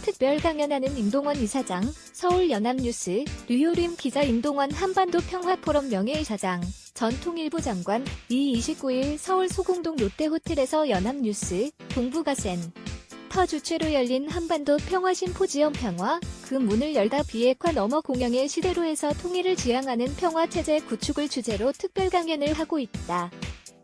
특별 강연하는 임동원 이사장, 서울연합뉴스, 류효림 기자 임동원 한반도 평화포럼 명예이사장, 전통일부 장관, 이 29일 서울 소공동 롯데호텔에서 연합뉴스, 동부가센, 터 주최로 열린 한반도 평화 심포지엄 평화, 그 문을 열다 비핵화 넘어 공영의 시대로에서 통일을 지향하는 평화 체제 구축을 주제로 특별 강연을 하고 있다.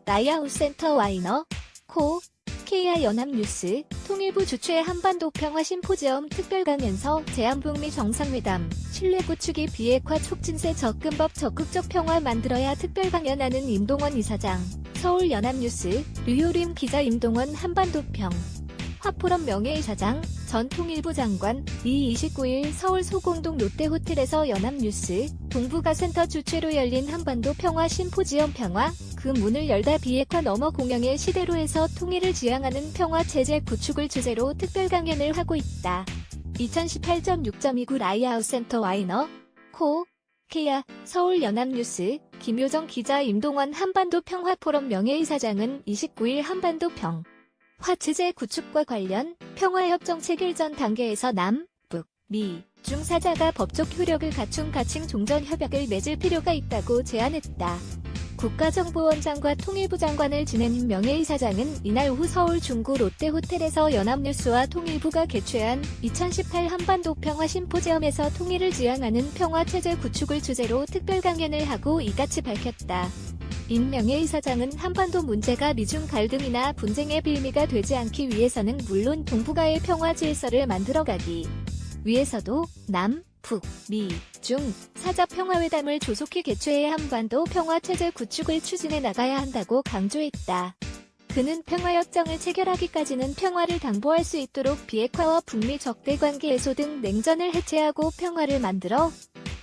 라이아웃 센터 와이너, 코, KR 연합뉴스, 통일부 주최 한반도 평화 심포지엄 특별 강연서 제한북미 정상회담, 신뢰 구축이 비핵화 촉진세 접근법 적극적 평화 만들어야 특별 강연하는 임동원 이사장, 서울 연합뉴스, 류효림 기자 임동원 한반도 평. 화포럼 명예이사장, 전 통일부 장관, 이 29일 서울 소공동 롯데호텔에서 연합뉴스, 동부가센터 주최로 열린 한반도 평화 심포지엄 평화, 그 문을 열다 비핵화 넘어 공영의 시대로에서 통일을 지향하는 평화 체제 구축을 주제로 특별 강연을 하고 있다. 2018.6.29 라이아웃 센터 와이너, 코, 케야, 서울연합뉴스, 김효정 기자 임동원 한반도 평화포럼 명예이사장은 29일 한반도 평. 화체제 구축과 관련 평화협정 체결 전 단계에서 남, 북, 미, 중 사자가 법적 효력을 갖춘 가칭 종전 협약을 맺을 필요가 있다고 제안했다. 국가정보원장과 통일부 장관을 지낸 명예이사장은 이날 오후 서울 중구 롯데호텔에서 연합뉴스와 통일부가 개최한 2018 한반도 평화 심포지엄에서 통일을 지향하는 평화체제 구축을 주제로 특별 강연을 하고 이같이 밝혔다. 임 명예이사장은 한반도 문제가 미중 갈등이나 분쟁의 빌미가 되지 않기 위해서는 물론 동북아의 평화 질서를 만들어가기 위해서도 남, 북, 미, 중, 사자 평화회담을 조속히 개최해 한반도 평화체제 구축을 추진해 나가야 한다고 강조했다. 그는 평화협정을 체결하기까지는 평화를 당보할 수 있도록 비핵화와 북미 적대관계 해소 등 냉전을 해체하고 평화를 만들어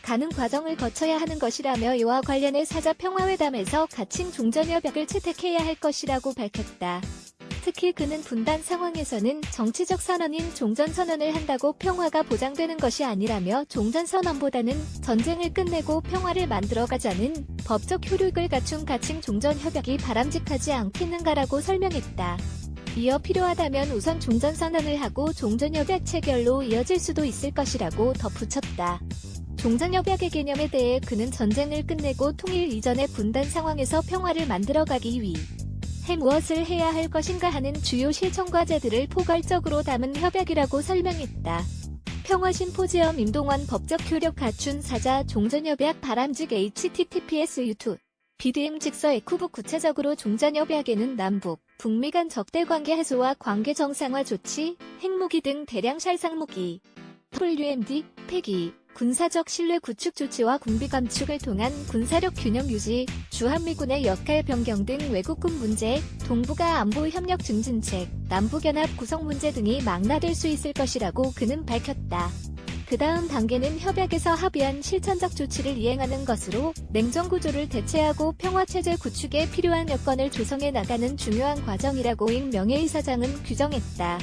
가는 과정을 거쳐야 하는 것이라며 이와 관련해 사자 평화회담에서 가칭 종전협약을 채택해야 할 것이라고 밝혔다. 특히 그는 분단 상황에서는 정치적 선언인 종전선언을 한다고 평화가 보장되는 것이 아니라며 종전선언보다는 전쟁을 끝내고 평화를 만들어가자는 법적 효력을 갖춘 가칭 종전협약이 바람직하지 않겠는가라고 설명했다. 이어 필요하다면 우선 종전선언을 하고 종전협약 체결로 이어질 수도 있을 것이라고 덧붙였다. 종전협약의 개념에 대해 그는 전쟁을 끝내고 통일 이전의 분단 상황에서 평화를 만들어가기 위해 무엇을 해야 할 것인가 하는 주요 실천 과제들을 포괄적으로 담은 협약이라고 설명했다. 평화 심포지엄 임동원 법적 효력 갖춘 사자 종전협약 바람직 HTTPS 유튜 BDM 직서 에쿠브 구체적으로 종전협약에는 남북, 북미 간 적대 관계 해소와 관계 정상화 조치, 핵무기 등 대량 살상무기, WMD, 폐기, 군사적 신뢰 구축 조치와 군비 감축을 통한 군사력 균형 유지, 주한미군의 역할 변경 등 외국군 문제, 동북아 안보 협력 증진책, 남북연합 구성 문제 등이 망라될 수 있을 것이라고 그는 밝혔다. 그 다음 단계는 협약에서 합의한 실천적 조치를 이행하는 것으로 냉전 구조를 대체하고 평화체제 구축에 필요한 여건을 조성해 나가는 중요한 과정이라고 임 명예이사장은 규정했다.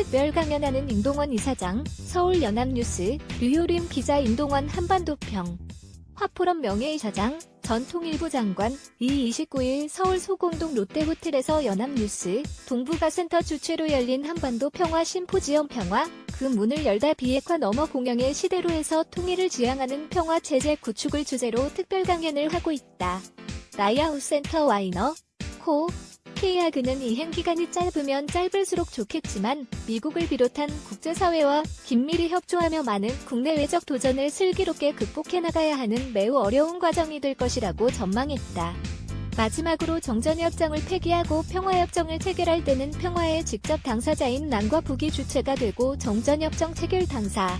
특별 강연하는 임동원 이사장, 서울연합뉴스, 류효림 기자 임동원 한반도평, 화포럼 명예이사장, 전통일부 장관, 이 29일 서울 소공동 롯데호텔에서 연합뉴스, 동부가센터 주최로 열린 한반도 평화 심포지엄 평화, 그 문을 열다 비핵화 넘어 공영의 시대로에서 통일을 지향하는 평화 체제 구축을 주제로 특별 강연을 하고 있다. 라이아웃 센터 와이너, 코, 케이아 그는 이행 기간이 짧으면 짧을수록 좋겠지만 미국을 비롯한 국제사회와 긴밀히 협조하며 많은 국내외적 도전을 슬기롭게 극복해 나가야 하는 매우 어려운 과정이 될 것이라고 전망했다. 마지막으로 정전협정을 폐기하고 평화협정을 체결할 때는 평화의 직접 당사자인 남과 북이 주체가 되고 정전협정 체결 당사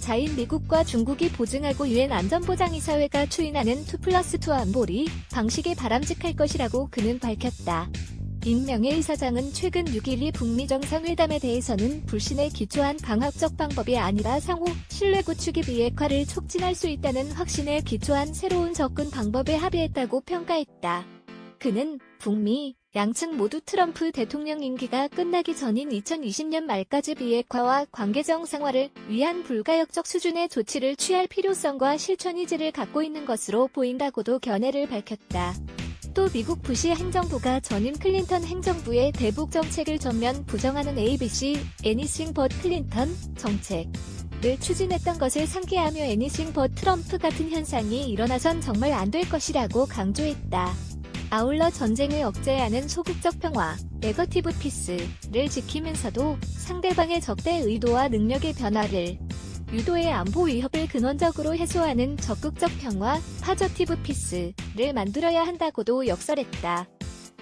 자인 미국과 중국이 보증하고 유엔 안전보장이사회가 추인하는 2 플러스 2 안보리 방식이 바람직할 것이라고 그는 밝혔다. 임명의 이사장은 최근 6.12 북미 정상회담에 대해서는 불신에 기초한 강학적 방법이 아니라 상호 신뢰 구축이 비핵화를 촉진할 수 있다는 확신에 기초한 새로운 접근 방법에 합의했다고 평가했다. 그는 북미 양측 모두 트럼프 대통령 임기가 끝나기 전인 2020년 말까지 비핵화와 관계 정상화를 위한 불가역적 수준의 조치를 취할 필요성과 실천 의지를 갖고 있는 것으로 보인다고도 견해를 밝혔다. 또 미국 부시 행정부가 전임 클린턴 행정부의 대북 정책을 전면 부정하는 ABC, 애니싱 벗 클린턴 정책을 추진했던 것을 상기하며 애니싱 벗 트럼프 같은 현상이 일어나선 정말 안 될 것이라고 강조했다. 아울러 전쟁을 억제하는 소극적 평화, 네거티브 피스를 지키면서도 상대방의 적대 의도와 능력의 변화를 유도의 안보 위협을 근원적으로 해소하는 적극적 평화, 파저티브 피스를 만들어야 한다고도 역설했다.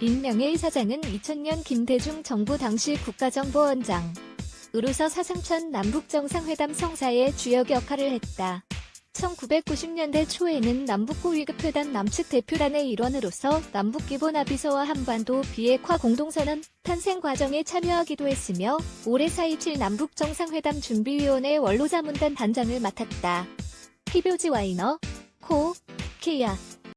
임명의 사장은 2000년 김대중 정부 당시 국가정보원장 으로서 사상천 남북정상회담 성사의 주역 역할을 했다. 1990년대 초에는 남북고 위급회담 남측 대표단의 일원으로서 남북기본합의서와 한반도 비핵화 공동선언 탄생 과정에 참여하기도 했으며 올해 4.27 남북정상회담 준비위원회 원로자문단 단장을 맡았다. 피묘지 와이너, 코, 케야